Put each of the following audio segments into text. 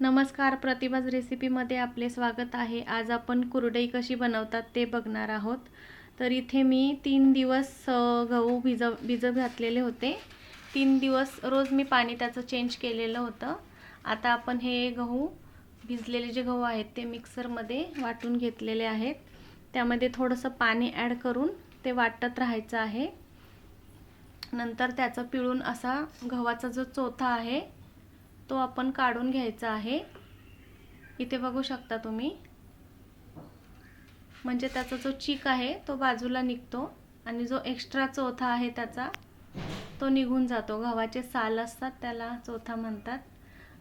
नमस्कार प्रतिभाज रेसिपीमध्ये आपले स्वागत आहे. आज आपण कुरडई कशी बनवतात ते बघणार आहोत. तर इथे मी तीन दिवस गहू भिजव भिजत घातलेले होते. तीन दिवस रोज मी पाणी त्याचं चेंज केलेलं होतं. आता आपण हे गहू भिजलेले जे गहू आहेत ते मिक्सरमध्ये वाटून घेतलेले आहेत. त्यामध्ये थोडंसं पाणी ॲड करून ते वाटत राहायचं आहे. नंतर त्याचं पिळून असा गव्हाचा जो चोथा आहे तो आपण काढून घ्यायचा आहे. इथे बघू शकता तुम्ही. म्हणजे त्याचा जो चीक आहे तो बाजूला निघतो आणि जो एक्स्ट्रा चोथा आहे त्याचा तो निघून जातो. गव्हाचे साल असतात त्याला चोथा म्हणतात.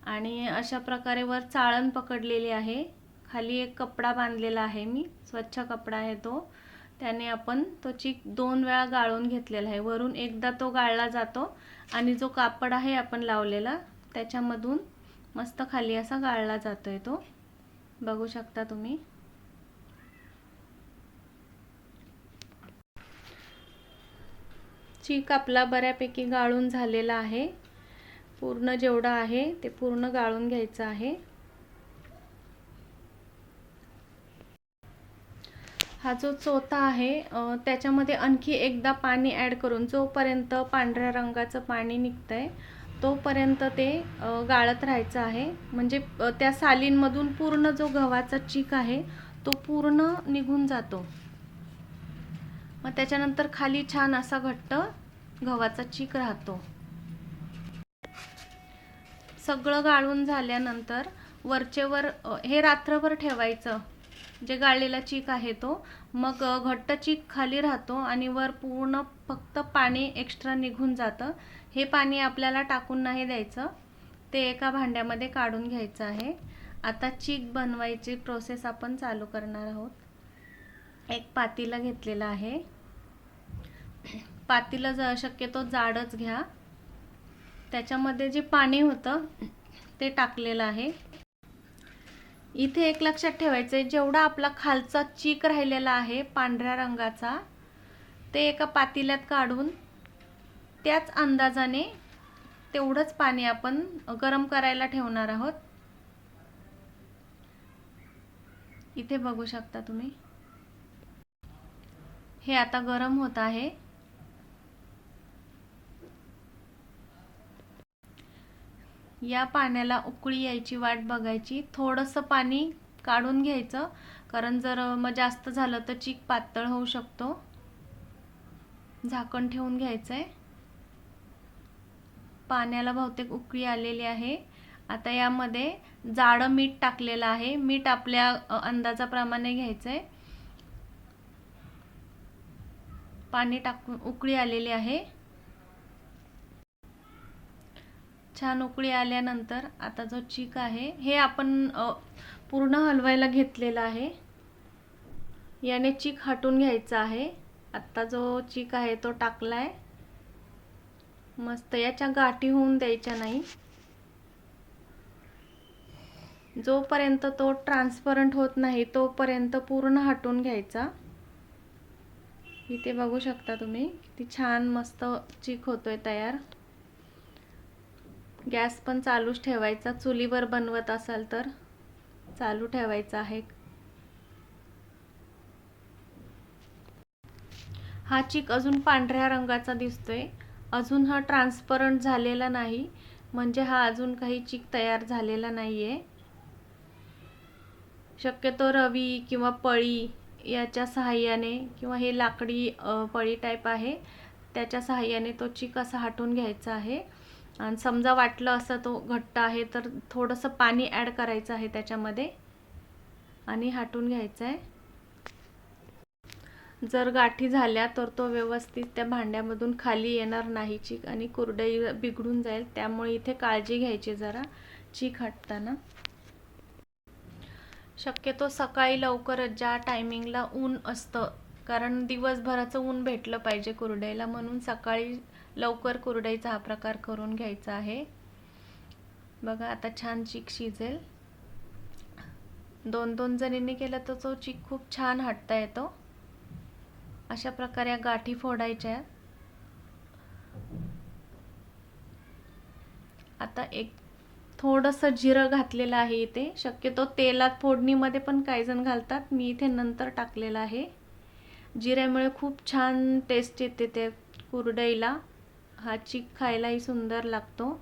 आणि अशा प्रकारे वर चाळण पकडलेली आहे. खाली एक कपडा बांधलेला आहे मी स्वच्छ कपडा आहे तो. त्याने आपण तो चीक दोन वेळा गाळून घेतलेला आहे. वरून एकदा तो गाळला जातो आणि जो कापड आहे आपण लावलेला त्याच्यामधून मस्त खाली असा गाळला जातोय तो. बघू शकता तुम्ही. चीक आपला बऱ्यापैकी गाळून झालेला आहे. पूर्ण जेवढं आहे ते पूर्ण गाळून घ्यायचं आहे. हा जो चोथा आहे त्याच्यामध्ये आणखी एकदा पाणी ॲड करून जोपर्यंत पांढऱ्या रंगाचं पाणी निघतंय तोपर्यंत ते गाळत राहायचं आहे. म्हणजे त्या सालींमधून पूर्ण जो गव्हाचा चीक आहे तो पूर्ण निघून जातो. मग त्याच्यानंतर खाली छान असा घट्ट गव्हाचा चीक राहतो. सगळं गाळून झाल्यानंतर वरचेवर हे रात्रभर ठेवायचं. जे गाळलेला चीक आहे तो. मग घट्ट चीक खाली राहतो आणि वर पूर्ण फक्त पाणी एक्स्ट्रा निघून जातं. हे पाणी आपल्याला टाकून नाही द्यायचं. ते एका भांड्यामध्ये काढून घ्यायचं आहे. आता चीक बनवायची प्रोसेस आपण चालू करणार आहोत. एक पातीला घेतलेलं आहे. पातीला ज शक्यतो जाडच घ्या. त्याच्यामध्ये जे पाणी होतं ते टाकलेलं आहे. इथे एक लक्षात ठेवायचं आहे जेवढा आपला खालचा चीक राहिलेला आहे पांढऱ्या रंगाचा ते एका पातेल्यात काढून त्याच अंदाजाने तेवढंच पाणी आपण गरम करायला ठेवणार आहोत. इथे बघू शकता तुम्ही. हे आता गरम होत आहे. या पाण्याला उकळी यायची वाट बघायची. थोडंसं पाणी काढून घ्यायचं. कारण जर मग जास्त झालं तर चीक पातळ होऊ शकतो. झाकण ठेवून घ्यायचं आहे पाण्याला बहुतेक उकळी आलेली आहे. आता यामध्ये जाडं मीठ टाकलेलं आहे. मीठ आपल्या अंदाजाप्रमाणे घ्यायचं आहे पाणी टाकून उकळी आलेली आहे. छान उकळी आल्यानंतर आता जो चीक आहे हे आपण पूर्ण हलवायला घेतलेला आहे. याने चीक हटून घ्यायचा आहे. आत्ता जो चीक आहे तो टाकलाय. मस्त याच्या गाठी होऊन द्यायच्या नाही. जोपर्यंत तो ट्रान्सपरंट होत नाही तोपर्यंत पूर्ण हटून घ्यायचा. इथे बघू शकता तुम्ही किती छान मस्त चीक होतोय तयार. गॅस पण चालूच ठेवायचा. चुलीवर बनवत असाल तर चालू ठेवायचा आहे. हा चीक अजून पांढऱ्या रंगाचा दिसतोय. अजून हा ट्रान्सपरंट झालेला नाही. म्हणजे हा अजून काही चीक तयार झालेला नाही आहे शक्यतो रवी किंवा पळी याच्या सहाय्याने किंवा हे लाकडी पळी टाईप आहे. त्याच्या सहाय्याने तो चीक असा हटवून घ्यायचा आहे. आणि समजा वाटलं असं तो घट्ट आहे तर थोडंसं पाणी ॲड करायचं आहे त्याच्यामध्ये. आणि हाटून घ्यायचं आहे जर गाठी झाल्या तर तो व्यवस्थित त्या भांड्यामधून खाली येणार नाही. चीक आणि कुरडई बिघडून जाईल. त्यामुळे इथे काळजी घ्यायची जरा. चीक हटताना. शक्यतो सकाळी लवकरच ज्या टायमिंगला ऊन असतं कारण दिवसभराचं ऊन भेटलं पाहिजे कुरडईला म्हणून सकाळी लवकर कुरडईचा हा प्रकार करून घ्यायचा आहे. बघा आता छान चीक शिजेल. दोन दोन जणींनी केलं तर तो चीक खूप छान हटता येतो. अशा प्रकारे या गाठी फोडायच्या. आता एक थोडंसं जिरं घातलेलं आहे इथे. शक्यतो तेलात फोडणीमध्ये पण काही जण घालतात. मी इथे नंतर टाकलेलं आहे. जिऱ्यामुळे खूप छान टेस्ट येते ते कुरडईला. हा चीक खायलाही सुंदर लागतो.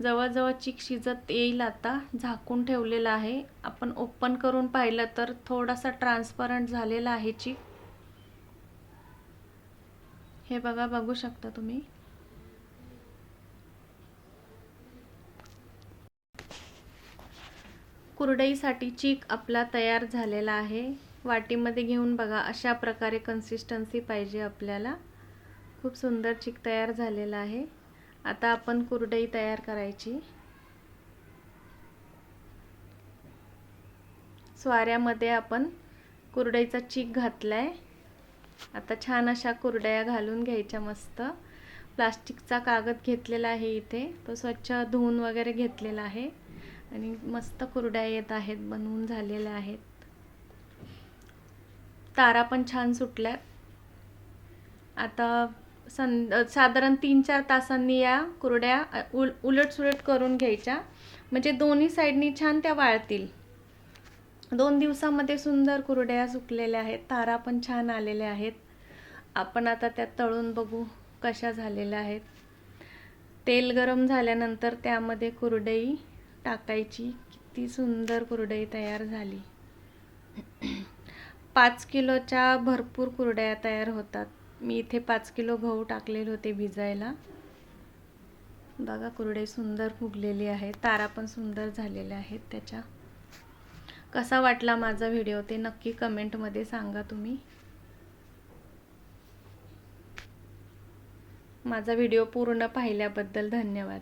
जवळजवळ चिक शिजत येईल आता झाकून ठेवलेलं आहे. आपण ओपन करून पाहिलं तर थोडासा ट्रान्सपरंट झालेला आहे चिक. हे बघा बघू शकता तुम्ही. कुरडईसाठी चीक आपला तयार झालेला आहे. वाटीमध्ये घेऊन बघा अशा प्रकारे कन्सिस्टन्सी पाहिजे आपल्याला. खूप सुंदर चीक तयार झालेला आहे. आता आपण कुरडई तयार करायची. स्वाऱ्यामध्ये आपण कुरडईचा चीक घातलाय. आता छान अशा कुरडया घालून घ्यायच्या मस्त. प्लास्टिकचा कागद घेतलेला आहे इथे. तो स्वच्छ धुवून वगैरे घेतलेला आहे. आणि मस्त कुरड्या येत आहेत बनवून झालेल्या आहेत. तारा पण छान सुटल्या. आता सं साधारण तीन चार तासांनी या कुरड्या उल उलटसुलट करून घ्यायच्या. म्हणजे दोन्ही साईडनी छान त्या वाळतील. दोन दिवसामध्ये सुंदर कुरड्या सुकलेल्या आहेत. तारा पण छान आलेल्या आहेत. आपण आता त्या तळून बघू कशा झालेल्या आहेत. तेल गरम झाल्यानंतर त्यामध्ये कुरडई टाकायची. किती सुंदर कुरडई तयार झाली. पाच किलोच्या भरपूर कुरड्या तयार होतात. मी इथे पाच किलो गहू टाकलेले होते भिजायला. बघा कुरडे सुंदर फुगलेली आहे तारा पण सुंदर झालेल्या आहेत त्याच्या. कसा वाटला माझा व्हिडिओ ते नक्की कमेंटमध्ये सांगा तुम्ही. माझा व्हिडिओ पूर्ण पाहिल्याबद्दल धन्यवाद.